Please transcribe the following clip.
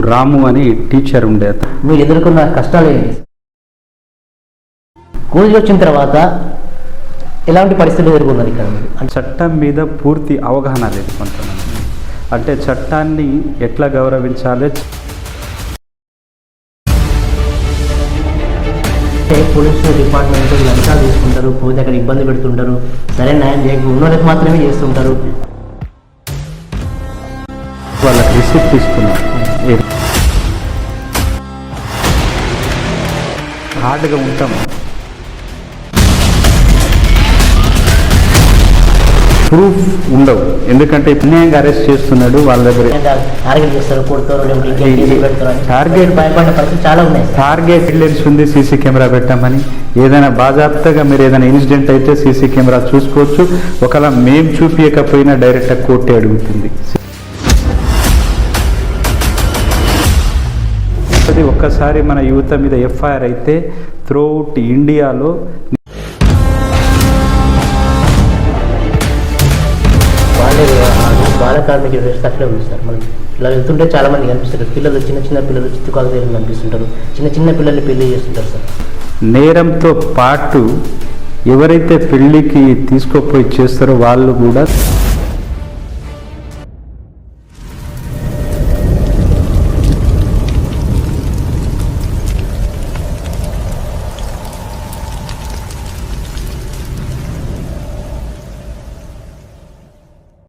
రాము అని టీచర్ ఉండే అతను. మీరు ఎదుర్కొన్న కష్టాలు ఏంటి కూలి వచ్చిన తర్వాత ఎలాంటి పరిస్థితులు ఎదుర్కొన్నారు ఇక్కడ? చట్టం మీద పూర్తి అవగాహన లేదు కొంతమంది. అంటే చట్టాన్ని ఎట్లా గౌరవించాలి? పోలీసు డిపార్ట్మెంట్ లంచాలు తీసుకుంటారు పోతే అక్కడ ఇబ్బంది పెడుతుంటారు సరే న్యాయం చేయక ఉన్న వాళ్ళకి మాత్రమే చేస్తుంటారు. వాళ్ళకి రిసిప్ట్ ఇస్తున్నారు ఏ- హార్డ్గా ఉంటాం. ప్రూఫ్ ఉండవు. ఎందుకంటే పుణ్యంగా అరెస్ట్ చేస్తున్నాడు వాళ్ళ దగ్గర. టార్గెట్ చాలా ఉన్నాయి. టార్గెట్ ఎవిడెన్స్ ఉంది సీసీ కెమెరా పెట్టామని. ఏదైనా బాజాప్తగా మీరు ఏదైనా ఇన్సిడెంట్ అయితే సీసీ కెమెరా చూసుకోవచ్చు. ఒకవేళ మేం చూపించకపోయినా డైరెక్ట్గా కోర్టే అడుగుతుంది. ఒక్కసారి మన యువత మీద ఎఫ్ఐఆర్ అయితే త్రూఅవుట్ ఇండియాలో బాల కార్మిక ఉంది సార్. మనం ఇలా వెళ్తుంటే చాలా మంది కనిపిస్తారు పిల్లలు చిన్న చిన్న పిల్లలు చిత్తుకాలు దగ్గర కనిపిస్తుంటారు. చిన్న చిన్న పిల్లల్ని పెళ్ళి చేస్తుంటారు సార్. నేరంతో పాటు ఎవరైతే పెళ్ళికి తీసుకోపోయి చేస్తారో వాళ్ళు కూడా